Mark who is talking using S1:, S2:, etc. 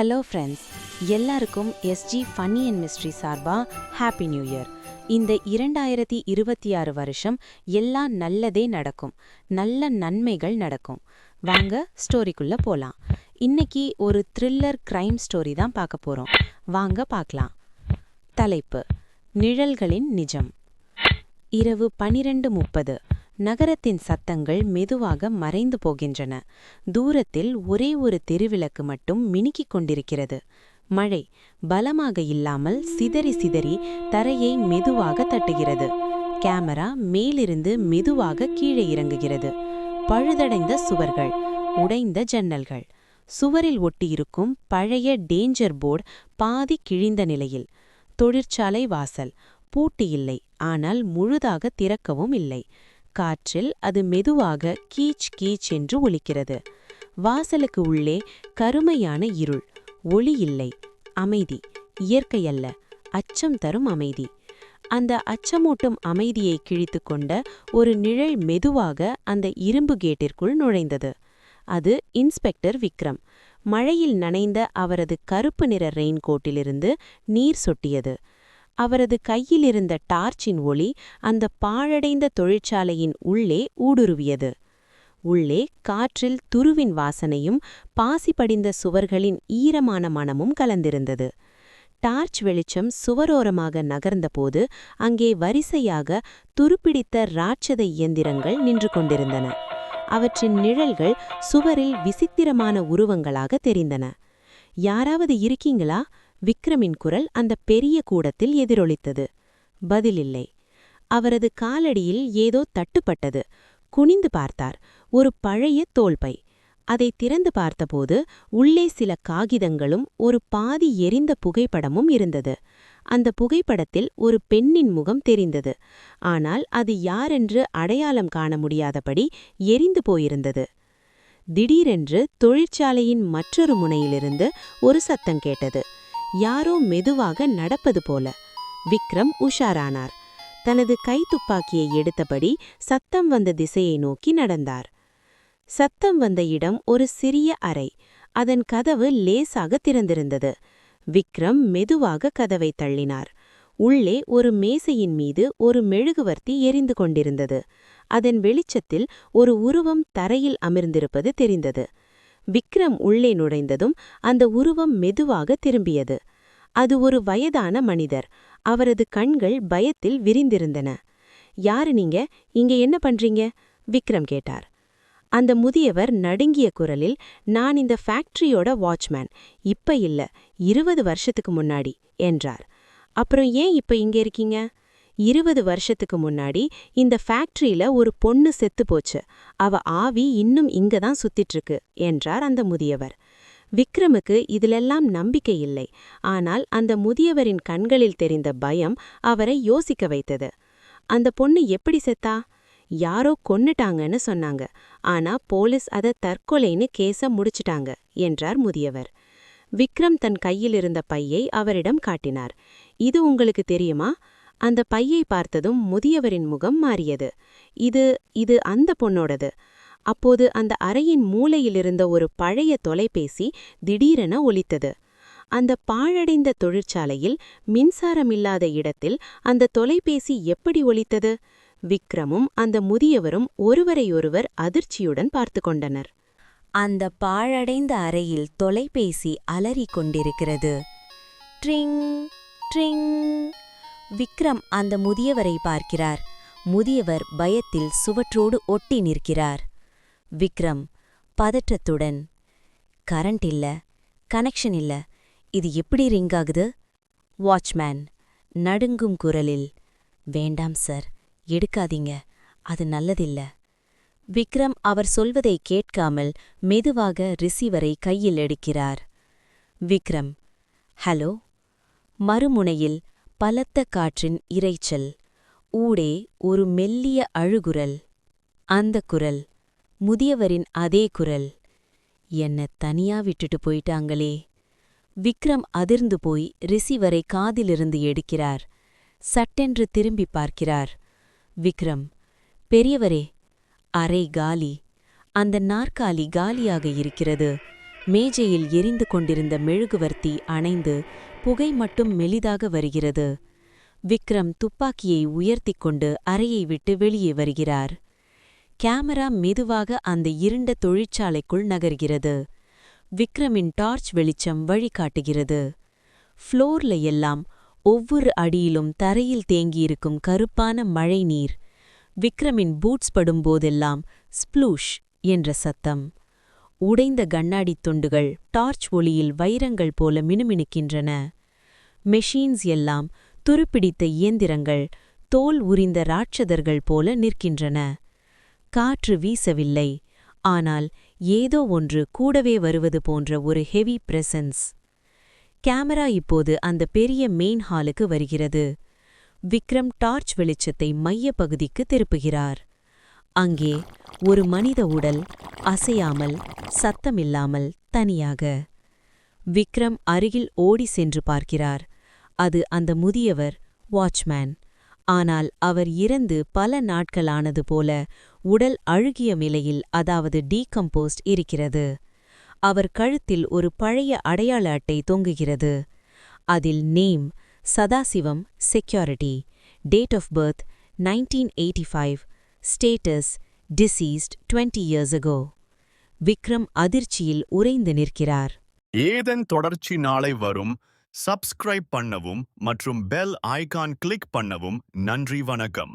S1: Hello friends எல்லாருக்கும் SG funny and mystery சார்பா happy new year இந்த இரண்டாயிரத்தி இருபத்தி ஆறு வருஷம் எல்லாம் நல்லதே நடக்கும். நல்ல நன்மைகள் நடக்கும். வாங்க ஸ்டோரிக்குள்ளே போகலாம் இன்னைக்கு ஒரு த்ரில்லர் கிரைம் ஸ்டோரி தான் பார்க்க போகிறோம் வாங்க பார்க்கலாம். தலைப்பு நிழல்களின் நிஜம். இரவு பனிரெண்டு முப்பது. நகரத்தின் சத்தங்கள் மெதுவாக மறைந்து போகின்றன. தூரத்தில் ஒரே ஒரு தெருவிளக்கு மட்டும் மினுக்கிக் கொண்டிருக்கிறது. மழை பலமாக இல்லாமல் சிதறி சிதறி தரையை மெதுவாக தட்டுகிறது. கேமரா மேலிருந்து மெதுவாக கீழே இறங்குகிறது. பழுதடைந்த சுவர்கள் உடைந்த ஜன்னல்கள். சுவரில் ஒட்டியிருக்கும் பழைய டேஞ்சர் போர்டு பாதி கிழிந்த நிலையில். தொழிற்சாலை வாசல் பூட்டி இல்லை ஆனால் முழுதாக திறக்கவும் இல்லை. காற்றில் அது மெதுவாக கீச் கீச் என்று ஒலிக்கிறது. வாசலுக்கு உள்ளே கருமையான இருள் ஒளி இல்லை அமைதி இயற்கையல்ல அச்சம் தரும் அமைதி. அந்த அச்சமூட்டும் அமைதியை கிழித்து கொண்ட ஒரு நிழல் மெதுவாக அந்த இரும்பு கேட்டிற்குள் நுழைந்தது. அது இன்ஸ்பெக்டர் விக்ரம். மழையில் நனைந்த அவரது கருப்பு நிற ரெயின்கோட்டிலிருந்து நீர் சொட்டியது. அவரது கையில் இருந்த டார்ச்சின் ஒளி அந்த பாழடைந்த தொழிற்சாலையின் உள்ளே ஊடுருவியது. உள்ளே காற்றில் துருவின் வாசனையும் பாசி படிந்த சுவர்களின் ஈரமான மனமும் கலந்திருந்தது. டார்ச் வெளிச்சம் சுவரோரமாக நகர்ந்தபோது அங்கே வரிசையாக துருப்பிடித்த ராட்சத இயந்திரங்கள் நின்று கொண்டிருந்தன. அவற்றின் நிழல்கள் சுவரில் விசித்திரமான உருவங்களாக தெரிந்தன. யாராவது இருக்கீங்களா? விக்ரமின் குரல் அந்த பெரிய கூடத்தில் எதிரொலித்தது. பதிலில்லை. அவரது காலடியில் ஏதோ தட்டுப்பட்டது. குனிந்து பார்த்தார். ஒரு பழைய தோல்பை. அதை திறந்து பார்த்தபோது உள்ளே சில காகிதங்களும் ஒரு பாதி எரிந்த புகைப்படமும் இருந்தது. அந்த புகைப்படத்தில் ஒரு பெண்ணின் முகம் தெரிந்தது. ஆனால் அது யாரென்று அடையாளம் காண முடியாதபடி எரிந்து போயிருந்தது. திடீரென்று தொழிற்சாலையின் மற்றொரு முனையிலிருந்து ஒரு சத்தம் கேட்டது. யாரோ மெதுவாக நடப்பது போல. விக்ரம் உஷாரானார். தனது கைத்துப்பாக்கியை எடுத்தபடி சத்தம் வந்த திசையை நோக்கி நடந்தார். சத்தம் வந்த இடம் ஒரு சிறிய அறை. அதன் கதவு லேசாக திறந்திருந்தது. விக்ரம் மெதுவாக கதவை தள்ளினார். உள்ளே ஒரு மேசையின் மீது ஒரு மெழுகுவர்த்தி எரிந்து கொண்டிருந்தது. அதன் வெளிச்சத்தில் ஒரு உருவம் தரையில் அமர்ந்திருப்பது தெரிந்தது. விக்ரம் உள்ளே நுழைந்ததும் அந்த உருவம் மெதுவாக திரும்பியது. அது ஒரு வயதான மனிதர். அவரது கண்கள் பயத்தில் விரிந்திருந்தன. யாரு நீங்க? இங்க என்ன பண்றீங்க? விக்ரம் கேட்டார். அந்த முதியவர் நடுங்கிய குரலில் நான் இந்த ஃபேக்டரியோட வாட்ச்மேன். இப்ப இல்ல இருபது வருஷத்துக்கு முன்னாடி என்றார். அப்புறம் ஏன் இப்ப இங்க இருக்கீங்க? இருபது வருஷத்துக்கு முன்னாடி இந்த ஃபேக்டரியில ஒரு பொண்ணு செத்து போச்சு. அவ ஆவி இன்னும் இங்க தான் சுத்திட்டு இருக்கு என்றார் அந்த முதியவர். விக்ரமுக்கு இதிலெல்லாம் நம்பிக்கை இல்லை. ஆனால் அந்த முதியவரின் கண்களில் தெரிந்த பயம் அவரை யோசிக்க வைத்தது. அந்த பொண்ணு எப்படி செத்தா? யாரோ கொன்னுட்டாங்கன்னு சொன்னாங்க. ஆனா போலீஸ் அதை தற்கொலைன்னு கேஸ முடிச்சிட்டாங்க என்றார் முதியவர். விக்ரம் தன் கையில் இருந்த பையை அவரிடம் காட்டினார். இது உங்களுக்கு தெரியுமா? அந்த பையை பார்த்ததும் முதியவரின் முகம் மாறியது. இது இது அந்த பொண்ணோடது. அப்போது அந்த அறையின் மூலையிலிருந்த ஒரு பழைய தொலைபேசி திடீரென ஒலித்தது. அந்த பாழடைந்த தொழிற்சாலையில் மின்சாரமில்லாத இடத்தில் அந்த தொலைபேசி எப்படி ஒலித்தது? விக்ரமும் அந்த முதியவரும் ஒருவரையொருவர் அதிர்ச்சியுடன் பார்த்து கொண்டனர்.
S2: அந்த பாழடைந்த அறையில் தொலைபேசி அலறிக் கொண்டிருக்கிறது. Drink drink. விக்ரம் அந்த முதியவரை பார்க்கிறார். முதியவர் பயத்தில் சுவற்றோடு ஒட்டி நிற்கிறார். விக்ரம் பதற்றத்துடன் கரண்ட் இல்ல கனெக்ஷன் இல்ல இது எப்படி ரிங் ஆகுது? வாட்ச்மேன் நடுங்கும் குரலில் வேண்டாம் சார் எடுக்காதீங்க அது நல்லதில்ல. விக்ரம் அவர் சொல்வதை கேட்காமல் மெதுவாக ரிசீவரை கையில் எடுக்கிறார். விக்ரம் ஹலோ? மறுமுனையில் பலத்த காற்றின் இரைச்சல். ஊடே ஒரு மெல்லிய அழுகுரல். அந்த குரல் முதியவரின் அதே குரல். என்ன தனியா விட்டுட்டு போயிட்டாங்களே. விக்ரம் அதிர்ந்து போய் ரிசீவரை காதிலிருந்து எடுக்கிறார். சட்டென்று திரும்பி பார்க்கிறார். விக்ரம் பெரியவரே அறை காலி. அந்த நாற்காலி காலியாக இருக்கிறது.
S1: மேஜையில் எரிந்து கொண்டிருந்த மெழுகுவர்த்தி அணைந்து புகை மட்டும் மெலிதாக வருகிறது. விக்ரம் துப்பாக்கியை உயர்த்திக் கொண்டு அறையை விட்டு வெளியே வருகிறார். கேமரா மெதுவாக அந்த இருண்ட தொழிற்சாலைக்குள் நகர்கிறது. விக்ரமின் டார்ச் வெளிச்சம் வழிகாட்டுகிறது. ஃப்ளோர்ல எல்லாம் ஒவ்வொரு அடியிலும் தரையில் தேங்கியிருக்கும் கருப்பான மழைநீர். விக்ரமின் பூட்ஸ் படும்போதெல்லாம் ஸ்ப்ளூஷ் என்ற சத்தம். உடைந்த கண்ணாடித் துண்டுகள் டார்ச் ஒளியில் வைரங்கள் போல மினுமினுக்கின்றன. மெஷீன்ஸ் எல்லாம் துருப்பிடித்த இயந்திரங்கள் தோல் உரிந்த ராட்சதர்கள் போல நிற்கின்றன. காற்று வீசவில்லை. ஆனால் ஏதோ ஒன்று கூடவே வருவது போன்ற ஒரு ஹெவி பிரசன்ஸ். கேமரா இப்போது அந்த பெரிய மெயின் ஹாலுக்கு வருகிறது. விக்ரம் டார்ச் வெளிச்சத்தை மைய பகுதிக்கு திருப்புகிறார். அங்கே ஒரு மனித உடல் அசையாமல் சத்தமில்லாமல் தனியாக. விக்ரம் அருகில் ஓடி சென்று பார்க்கிறார். அது அந்த முதியவர் வாட்ச்மேன். ஆனால் அவர் இறந்து பல நாட்களானது போல உடல் அழுகிய நிலையில் அதாவது டீகம்போஸ்ட் இருக்கிறது. அவர் கழுத்தில் ஒரு பழைய அடையாள அட்டை தொங்குகிறது. அதில் name Sadasivam security date of birth nineteen eighty five status deceased twenty years ago Vikram அதிர்ச்சியில் உறைந்து நிற்கிறார்.
S3: ஏதன் தொடர்ச்சி நாளை வரும். சப்ஸ்கிரைப் பண்ணவும் மற்றும் பெல் ஐகான் கிளிக் பண்ணவும் நன்றி வணக்கம்.